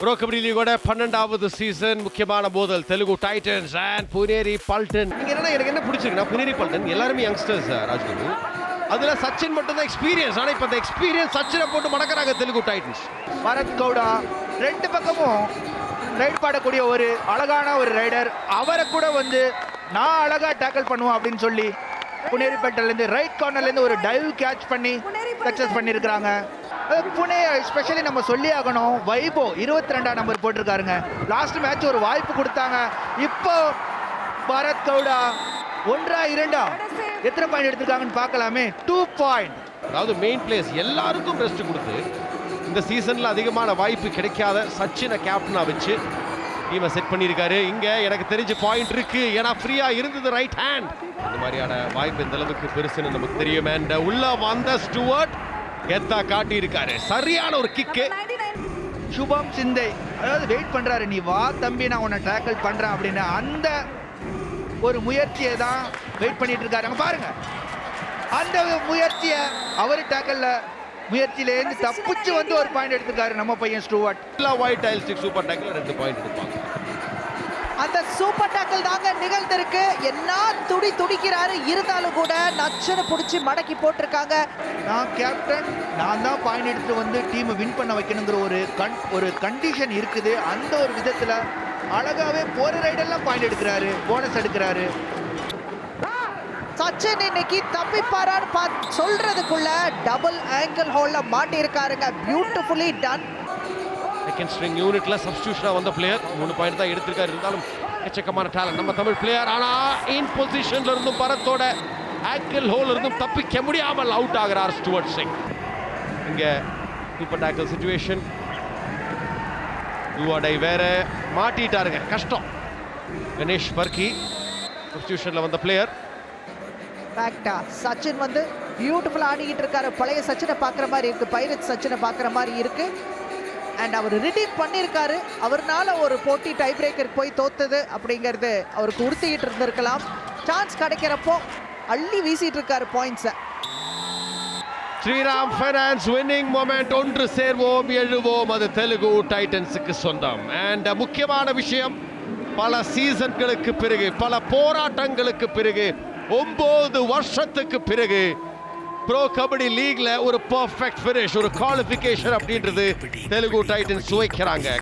Bro kabaddi லீகோட பன்னெண்டாவது season முக்கியமான மோதல் தெலுங்கு டைட்டன்ஸ் அண்ட் புனேரி பல்டன் நீங்க என்னன்னா எனக்கு என்ன பிடிச்சிருக்குன்னா புனேரி பல்டன் எல்லாருமே யங்ஸ்டர்ஸ் ராஜ்குரு. அதுல சச்சின் மட்டும் தான் எக்ஸ்பீரியன்ஸ் ஆனா இப்ப அந்த எக்ஸ்பீரியன்ஸ் சச்சினை போட்டு மடக்கறாங்க தெலுங்கு டைட்டன்ஸ் பரத் கவுடா ரெண்டு பக்கமும் ரைட் பாடக்கூடிய ஒரு அழகான ஒரு ரைடர் அவரை கூட வந்து நான் அழகா டேக்கிள் பண்ணுவேன் அப்படின்னு சொல்லி புனேரிப்பேட்டிலேருந்து ரைட் கார்னர்லேருந்து ஒரு டைவ் கேட்ச் பண்ணி சக்ஸஸ் பண்ணியிருக்கிறாங்க. புனே ஸ்பெஷலி நம்ம சொல்லி ஆகணும். வைபோ இருபத்தி ரெண்டாம் நம்பர் போட்டிருக்காருங்க. லாஸ்ட் மேட்ச் ஒரு வாய்ப்பு கொடுத்தாங்க. இப்போ பரத் கவுடா ஒன்றா இரண்டா? எத்தனை பாயிண்ட் எடுத்திருக்காங்கன்னு பார்க்கலாமே. டூ பாயிண்ட் அதாவது மெயின் பிளேஸ் எல்லாருக்கும் ரெஸ்ட் கொடுத்து இந்த சீசன்ல அதிகமான வாய்ப்பு கிடைக்காத சச்சினை கேப்டனா வச்சு டீமை செட் பண்ணியிருக்காரு. இங்க எனக்கு தெரிஞ்ச பாயிண்ட் இருக்கு. ஏன்னா ஃப்ரீயா இருந்தது ரைட் ஹேண்ட் இந்த மாதிரியான வாய்ப்பு இந்த அளவுக்கு பெருசுன்னு நமக்கு தெரியும். அண்ட் உள்ள வந்த ஸ்டுவர்ட் கெத்தா காட்டி இருக்காரு சரியான ஒரு கிக்கு சுபம் சிந்தை. அதாவது வெயிட் பண்றாரு. நீ வா தம்பி நான் உன்னை டேக்கிள் பண்றேன் அப்படின்னு அந்த ஒரு முயற்சியை தான் வெயிட் பண்ணிட்டு இருக்காரு. அங்க பாருங்க. அந்த முயற்சியை அவர் டேக்கல்ல முயற்சியிலேருந்து தப்பிச்சு வந்து ஒரு பாயிண்ட் எடுத்திருக்காரு நம்ம பையன் ஸ்டூவர்ட். எல்லா ஒயிட் டைல் ஸ்டிக் சூப்பர் டேக்கில் ரெண்டு பாயிண்ட் எடுப்பாங்க அந்த சூப்பர் டேக்கிள் தாங்க நிகழ்ந்திருக்கு. என்ன துடி துடிக்கிறாரு. இருந்தாலும் கூட நச்சுன்னு பிடிச்சி மடக்கி போட்டிருக்காங்க. நான் கேப்டன் நான் தான் பாயிண்ட் எடுத்து வந்து டீமை வின் பண்ண வைக்கணுங்கிற ஒரு கண் ஒரு கண்டிஷன் இருக்குது. அந்த ஒரு விதத்துல அழகாவே போற ரைடெல்லாம் பாயிண்ட் எடுக்கிறாரு. போனஸ் எடுக்கிறாரு. சச்சின் இன்னைக்கு தப்பிப்பாரான்னு சொல்றதுக்குள்ள டபுள் ஆங்கிள் ஹோல்ல மாட்டி இருக்காருங்க பியூட்டிஃபுல்லி டன் செகண்ட் ஸ்ட்ரிங் யூனிட்ல சப்ஸ்டியூஷனா வந்த பிளேயர் மூணு பாயிண்ட் தான் எடுத்திருக்காரு. இருந்தாலும் எச்சக்கமான டேலண்ட் நம்ம தமிழ் பிளேயர் ஆனா இன் பொசிஷன்ல இருந்தும் பரத்தோட ஆக்கிள் ஹோல் இருந்தும் தப்பிக்க முடியாமல் அவுட் ஆகிறார் ஸ்டுவர்ட் சிங் இங்க சூப்பர் டேக்கிள் சுச்சுவேஷன் டூவாடை வேற மாட்டிட்டாருங்க. கஷ்டம். கணேஷ் பர்கி சப்ஸ்டியூஷன்ல வந்த பிளேயர் ஃபேக்டா சச்சின் வந்து பியூட்டிஃபுல் ஆடிக்கிட்டு இருக்காரு. பழைய சச்சினை பார்க்குற மாதிரி இருக்கு. பைரட் சச்சினை பார்க்குற மாதிரி இருக்கு. அண்ட் அவர் ரிடீம் பண்ணியிருக்காரு. அவர்னால ஒரு போட்டி டை பிரேக்கர் போய் தோத்தது அப்படிங்கிறது அவருக்கு உறுத்திக்கிட்டு இருந்திருக்கலாம். சான்ஸ் கிடைக்கிறப்போ அள்ளி வீசிட்டு இருக்காரு பாயிண்ட்ஸை ஸ்ரீராம் ஃபைனான்ஸ் வின்னிங் மொமெண்ட் ஒன்று சேர்வோம் எழுவோம். அது தெலுங்கு டைட்டன்ஸுக்கு சொந்தம். அண்ட் முக்கியமான விஷயம் பல சீசன்களுக்கு பிறகு பல போராட்டங்களுக்கு பிறகு ஒன்பது வருஷத்துக்கு பிறகு ப்ரோ கபடி லீக்ல ஒரு பர்ஃபெக்ட் ஃபினிஷ் ஒரு குவாலிஃபிகேஷன் அப்படின்றது தெலுங்கு டைட்டன்ஸ் சுவைக்கிறாங்க